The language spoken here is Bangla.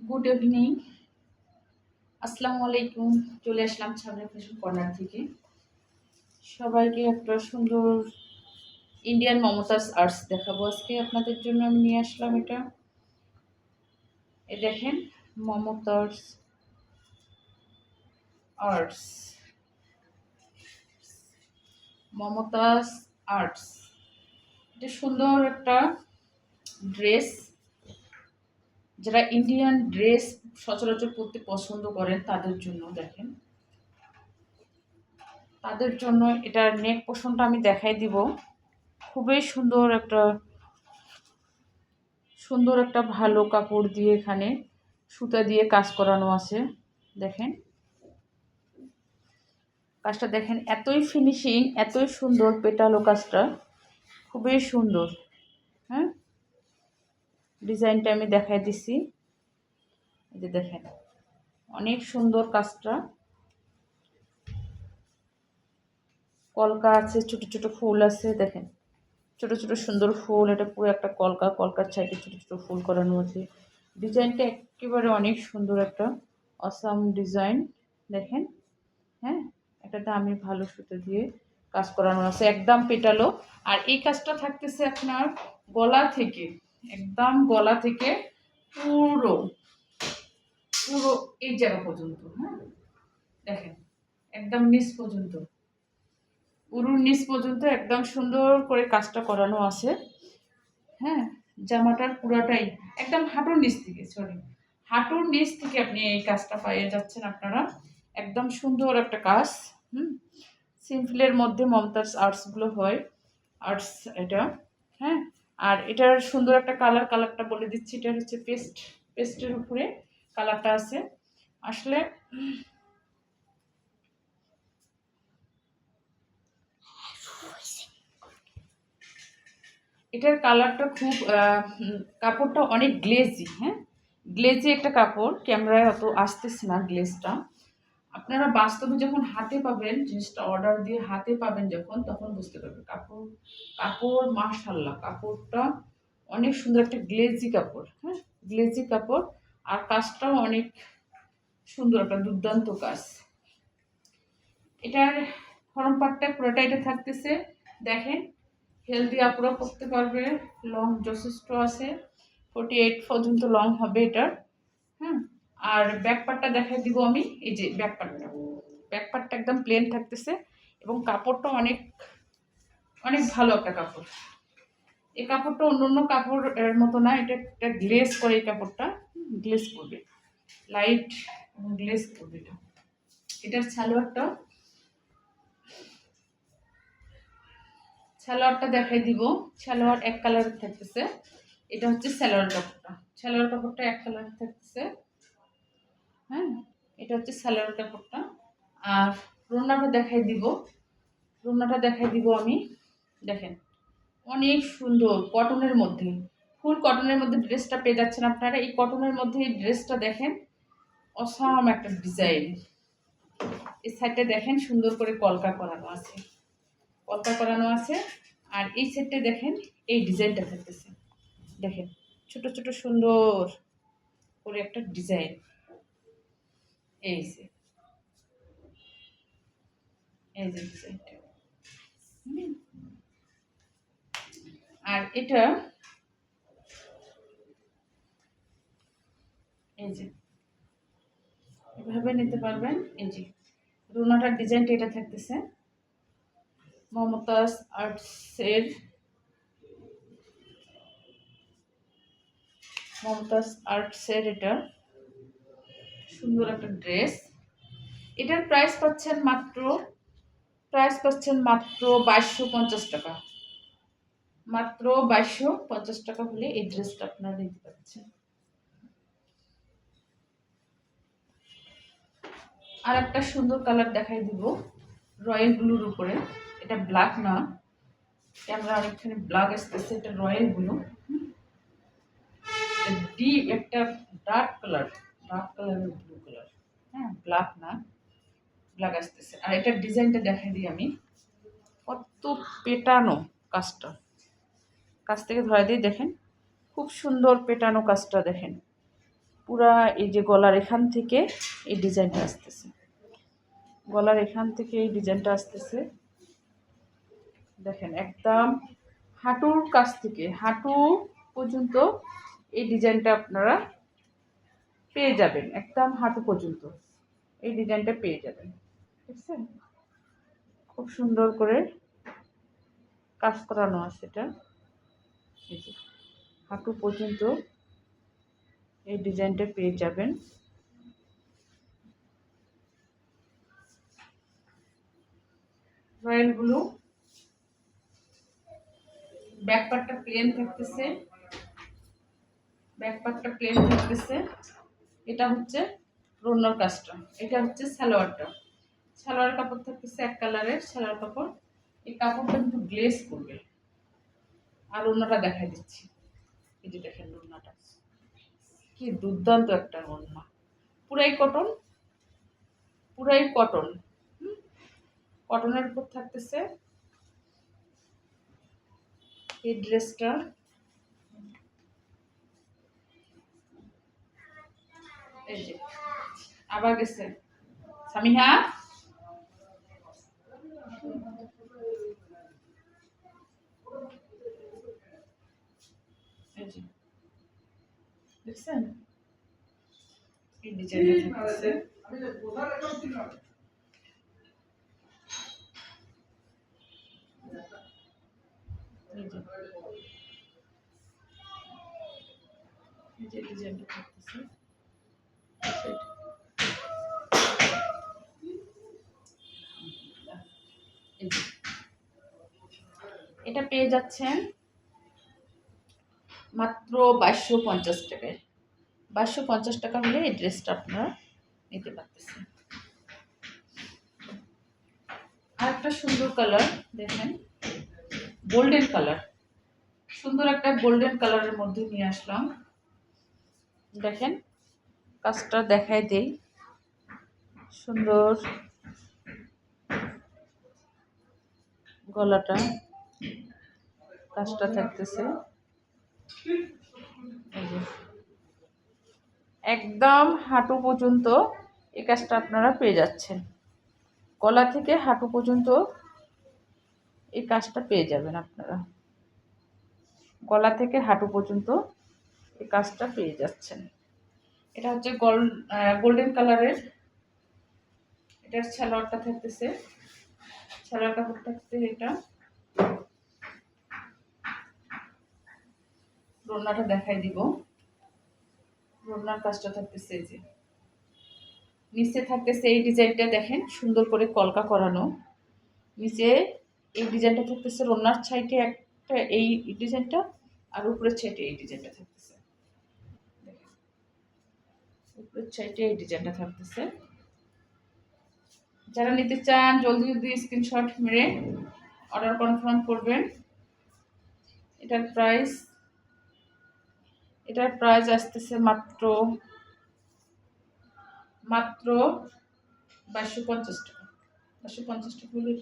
গুড ইভিনিং আসসালামু আলাইকুম চলে আসলাম ছাবড়া ফ্যাশন কর্নার থেকে। সবাইকে একটা সুন্দর ইন্ডিয়ান মমতাজ আর্টস দেখাবো আজকে। আপনাদের জন্য আমি নিয়ে আসলাম এটা। এ দেখেন মমতাজ আর্টস মমতাজ আর্টস এটা সুন্দর একটা ড্রেস যারা ইন্ডিয়ান ড্রেস সচরাচর পরতে পছন্দ করেন, তাদের জন্য দেখেন। তাদের জন্য এটার নেক পোষণটা আমি দেখাই দিব। খুবই সুন্দর একটা সুন্দর একটা ভালো কাপড় দিয়ে এখানে সুতা দিয়ে কাজ করানো আছে। দেখেন। কাজটা দেখেন, এতই ফিনিশিং এতই সুন্দর পেটালো কাজটা। খুবই সুন্দর হ্যাঁ? ডিজাইনটা আমি দেখাই দিছি। এই যে দেখেন, অনেক সুন্দর কাজটা। কলকা আছে, ছোট ছোট ফুল আছে, দেখেন। ছোট ছোট সুন্দর ফুল, এটা পুরো একটা কলকা, কলকার সাইডে ছোট ছোট ফুল করানো আছে। ডিজাইনটা একেবারে অনেক সুন্দর একটা অসাম ডিজাইন দেখেন। হ্যাঁ একটা দামি ভালো সুতো দিয়ে কাজ করানো আছে, একদম পেটালো। আর এই কাজটা থাকতেছে আপনার গলা থেকে। একদম গলা থেকে পুরো পুরো এই জায়গা পর্যন্ত হ্যাঁ? দেখেন, একদম নিচ পর্যন্ত। উরুর নিচ পর্যন্ত একদম সুন্দর করে কাজটা করানো আছে হ্যাঁ? জামাটার পুরাটাই, একদম হাঁটুর নিচ থেকে সরি হাঁটুর নিচ থেকে আপনি এই কাজটা পাইয়ে যাচ্ছেন আপনারা। একদম সুন্দর একটা কাজ, হুম? সিম্পলের মধ্যে মমতাজ আর্টসগুলো হয়, আর্টস এটা হ্যাঁ? আর এটার সুন্দর একটা কালার কালারটা বলে দিচ্ছি এটা হচ্ছে পেস্ট পেস্টের উপরে কালারটা আছে। আসলে এটার কালারটা খুব কাপড়টা অনেক গ্লেজি হ্যাঁ? গ্লেজি একটা কাপড়, ক্যামেরায় অত আসতেছে না গ্লেজটা আপনারা বাস্তবে যখন হাতে পাবেন, জিনিসটা অর্ডার দিয়ে হাতে পাবেন যখন, তখন বুঝতে পারবেন। কাপড় কাপড় মাশাল্লাহ কাপড়টা অনেক সুন্দর একটা গ্লেজি কাপড় হ্যাঁ? গ্লেজি কাপড়। আর কাজটাও অনেক সুন্দর, একটা দুর্দান্ত কাজ। এটার ফরম পার্টটা পুরোটা এটা থাকতেছে। দেখেন হেলদি আপুরা করতে পারবে। লং যথেষ্ট আছে। ফোর্টি এইট পর্যন্ত লং হবে এটার হ্যাঁ? আর ব্যাক পার্টটা দেখাই দিব আমি, এই যে ব্যাক পার্টটা ব্যাক পার্টটা একদম প্লেন থাকতেছে এবং কাপড়টা অনেক অনেক ভালো একটা কাপড়। এই কাপড়টা অন্য অন্য কাপড়ের মতো না, এটা একটা গ্লেস করে এই কাপড়টা। গ্লেস করবে। লাইট গ্লেজ করবে এটা। এটার সালোয়ারটা সালোয়ারটা দেখাই দিব। সালোয়ার এক কালারের থাকতেছে। এটা হচ্ছে সালোয়ার কাপড়টা। সালোয়ার কাপড়টা এক কালারের থাকতেছে। হ্যাঁ এটা হচ্ছে সালোয়ার কাপড়টা আর রোনাটা দেখাই দিব। রোনাটা দেখাই দিব আমি। দেখেন, অনেক সুন্দর কটনের মধ্যে। ফুল কটনের মধ্যে ড্রেসটা পেয়ে যাচ্ছেন আপনারা। এই কটনের মধ্যে এই ড্রেসটা দেখেন, অসাম একটা ডিজাইন। এই সাইডটা দেখেন, সুন্দর করে কলকা করানো আছে। কলকা করানো আছে। আর এই সেটটা দেখেন, এই ডিজাইনটা থাকতেছে দেখেন, ছোট ছোট সুন্দর করে একটা ডিজাইন। এই যে। এই যে আর এটা এই যে। এভাবে নিতে পারবেন। এই যে, রুনাটার ডিজাইনটা এটা থাকতেছে। মমতাজ আর্টসের মমতাজ আর্টসের এটা। সুন্দর একটা ড্রেস। এটার প্রাইস পাচ্ছেন মাত্র প্রাইস পাচ্ছেন মাত্র বাইশশো পঞ্চাশ টাকা। মাত্র বাইশশো পঞ্চাশ টাকা হলে এই ড্রেসটা আপনারা নিতে পারছেন। আর একটা সুন্দর কালার দেখাই দিব, রয়্যাল ব্লুর উপরে। এটা ব্ল্যাক না, ক্যামেরা অনেকখানি ব্ল্যাক আসতেছে, এটা রয়্যাল ব্লু। ডিপ একটা ডার্ক কালার। ডার্ক কালারের ব্লু কালার হ্যাঁ ব্ল্যাক না ব্ল্যাক আসতেছে। আর এটার ডিজাইনটা দেখাই দিই আমি। কত পেটানো কাজটা। কাজ থেকে ধরে দিই দেখেন। খুব সুন্দর পেটানো কাজটা দেখেন। পুরা এই যে গলার এখান থেকে এই ডিজাইনটা আসতেছে। গলার এখান থেকে এই ডিজাইনটা আসতেছে। দেখেন, একদম হাঁটুর কাছ থেকে, হাঁটু পর্যন্ত এই ডিজাইনটা আপনারা পেয়ে যাবেন, একদম হাঁটু পর্যন্ত। এই ডিজাইনটা পেয়ে যাবেন। ঠিক আছে? খুব সুন্দর করে কাজ করানো আছে এটা। হাঁটু পর্যন্ত এই ডিজাইনটা পেয়ে যাবেন। Royal blue. ব্যাক পার্টটা প্লেন থাকতেছে। ব্যাক পার্টটা প্লেন থাকতেছে। এটা হচ্ছে রোনার কাজটা। এটা হচ্ছে সালোয়ারটা। সালোয়ার কাপড় থাকতেছে এক কালারের সালোয়ার কাপড়। এই কাপড়টা কিন্তু গ্লেস করবে। আর ওনাটা দেখাই দিচ্ছি। এই যে দেখেন ওড়নাটা কি দুর্দান্ত একটা ওড়না পুরাই কটন। পুরাই কটন। কটনের উপর থাকতেছে এই ড্রেসটা। এই যে আবার গেছে। সামিহা? দেখছেন? এই ডিজাইনটা ডিজাইনটা থাকতেছে। এটা পেয়ে যাচ্ছেন মাত্র বাইশশো পঞ্চাশ টাকায়। বাইশশো পঞ্চাশ টাকা হলে এই ড্রেসটা আপনারা নিতে পারতেছেন। আর একটা সুন্দর কালার দেখেন, গোল্ডেন কালার। সুন্দর একটা গোল্ডেন কালারের মধ্যে নিয়ে আসলাম। দেখেন, কাজটা দেখাই দেই। সুন্দর গলাটা। কাজটা থাকতেছে। একদম হাঁটু পর্যন্ত এই কাজটা আপনারা পেয়ে যাচ্ছেন। গলা থেকে হাঁটু পর্যন্ত এই কাজটা পেয়ে যাবেন আপনারা। গলা থেকে হাঁটু পর্যন্ত এই কাজটা পেয়ে যাচ্ছেন। এটা হচ্ছে গোল গোল্ডেন কালারের। এটার সালোয়ারটা থাকতেছে। সালোয়ার কাপড় থাকতে এটা। রোনাটা দেখাই দিব। রোনার কাজটা থাকতেছে এই যে। নিচে থাকতেছে এই ডিজাইনটা দেখেন, সুন্দর করে কলকা করানো। নিচে এই ডিজাইনটা থাকতেছে রোনার সাইডে একটা এই ডিজাইনটা, আর উপরের ছাইটে এই ডিজাইনটা থাকতেছে। উপরের সাইডে এই ডিজাইনটা থাকতেছে। যারা নিতে চান, জলদি জলদি স্ক্রিনশট মেরে অর্ডার কনফার্ম করবেন। এটার প্রাইস এটার প্রাইস আসতেছে মাত্র মাত্র বাইশশো পঞ্চাশ টাকা। বাইশশো পঞ্চাশ টাকা হলে